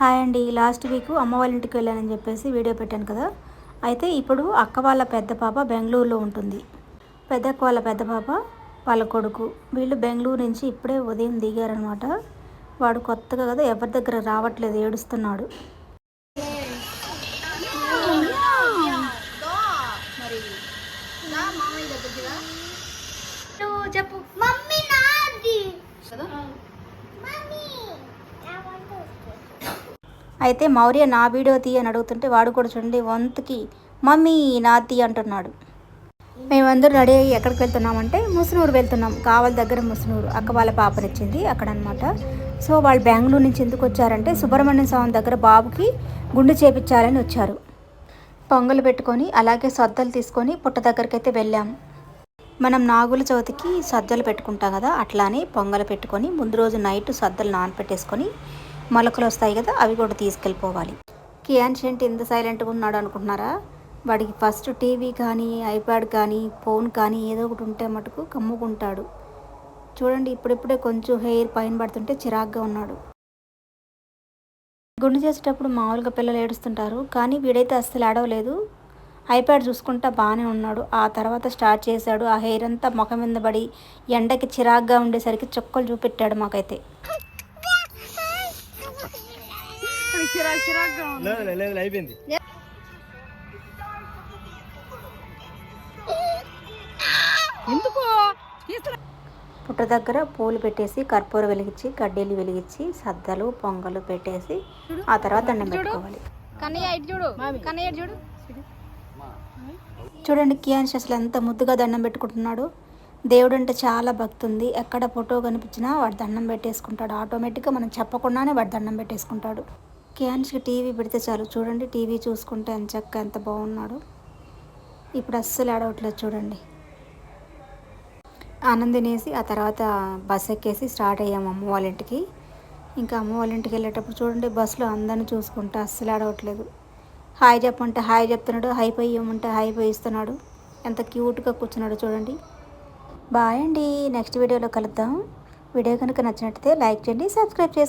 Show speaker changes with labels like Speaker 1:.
Speaker 1: Hi అండి. Last week అమ్మ వాళ్ళ ఇంటికి వెళ్ళానని చెప్పేసి వీడియో పెట్టాను కదా. అయితే ఇప్పుడు అక్క వాళ్ళ పెద్ద పాప బెంగళూరులో ఉంటుంది. పెద్దక్క వాళ్ళ పెద్ద పాప వాళ్ళ కొడుకు. వీళ్ళు బెంగళూరు నుంచి ఇప్పుడే ఉదయం దిగారనమాట. వాడు కొత్తగా కదా ఎవరి దగ్గర రావట్లేదు ఏడుస్తున్నాడు
Speaker 2: చెప్పు మమ్మీ నాది మమ్మీ
Speaker 1: అయితే మౌర్య నా వీడియో తీ అని అడుగుతుంటే వాడు కూడా చూడండి వంతుకి మమ్మీ నా తీ అంటున్నాడు. మేమందరూ రెడీ అయ్యి ఎక్కడికి వెళ్తున్నామంటే ముసునూరు వెళ్తున్నాం. కావాలి దగ్గర ముసునూరు. అక్క వాళ్ళ పాపనిచ్చింది అక్కడ అనమాట సో వాళ్ళు బెంగళూరు నుంచి ఎందుకు వచ్చారంటే సుబ్రహ్మణ్య స్వామి దగ్గర బాబుకి గుండు చేపించాలని వచ్చారు. పొంగలు పెట్టుకొని అలాగే సద్దలు తీసుకొని పుట్ట దగ్గరికి అయితే వెళ్ళాము మనం నాగుల చవితికి సద్దలు పెట్టుకుంటాం కదా అట్లానే పొంగలు పెట్టుకొని ముందు రోజు నైట్ సద్దలు నానపెట్టేసుకొని మొలకలు వస్తాయి కదా అవి కూడా తీసుకెళ్ళిపోవాలి. క్యాన్షియంట్ ఎంత సైలెంట్గా ఉన్నాడు అనుకుంటున్నారా? వాడికి ఫస్ట్ టీవీ కానీ ఐప్యాడ్ కానీ ఫోన్ కానీ ఏదో ఒకటి ఉంటే మటుకు కమ్ముకుంటాడు. చూడండి ఇప్పుడిప్పుడే కొంచెం హెయిర్ పైన పడుతుంటే చిరాగ్గా ఉన్నాడు. గుండు చేసేటప్పుడు మామూలుగా పిల్లలు ఏడుస్తుంటారు కానీ వీడైతే అస్సలు ఏడవలేదు. ఐప్యాడ్ చూసుకుంటా బాగానే ఉన్నాడు. ఆ తర్వాత స్టార్ట్ చేశాడు. ఆ హెయిర్ అంతా ముఖం మీద పడి ఎండకి చిరాగ్గా ఉండేసరికి చుక్కలు చూపెట్టాడు మాకైతే.
Speaker 3: లేదు లేదు, లేదు అయిపోయింది.
Speaker 2: ఎందుకు?
Speaker 1: పుట్ట దగ్గర పూలు పెట్టేసి కర్పూర వెలిగించి కడ్డీలు వెలిగించి సద్దలు పొంగలు పెట్టేసి ఆ తర్వాత దండం పెట్టుకోవాలి.
Speaker 2: కన్నయ్య ఇటు చూడు. కన్నయ్య ఇటు చూడు.
Speaker 1: చూడండి కియాన్ష్ అసలు ఎంత ముద్దుగా దండం పెట్టుకుంటున్నాడు. దేవుడు అంటే చాలా భక్తి ఉంది. ఎక్కడ ఫోటో కనిపించినా వాడు దండం పెట్టేసుకుంటాడు. ఆటోమేటిక్గా మనం చెప్పకుండానే వాడు దండం పెట్టేసుకుంటాడు. క్యాన్స్కి టీవీ పెడితే చాలు. చూడండి టీవీ చూసుకుంటే ఎంత చక్క ఎంత బాగున్నాడు. ఇప్పుడు అస్సలు ఆడవట్లేదు చూడండి. ఆనందినేసి ఆ తర్వాత బస్ ఎక్కేసి స్టార్ట్ అయ్యాము అమ్మ వాళ్ళ ఇంటికి. ఇంకా అమ్మ వాళ్ళ ఇంటికి వెళ్ళేటప్పుడు చూడండి బస్సులో అందరిని చూసుకుంటే అస్సలు ఆడవట్లేదు హాయ్ చెప్పంటే హాయ్ చెప్తున్నాడు హై పై ఇవ్వమంటే హై పై ఇస్తున్నాడు. ఎంత క్యూట్గా కూర్చున్నాడు చూడండి. బాయ్ అండి. నెక్స్ట్ వీడియోలో కలుద్దాం. వీడియో కనుక నచ్చినట్టయితే లైక్ చేయండి సబ్స్క్రైబ్ చేసుకోండి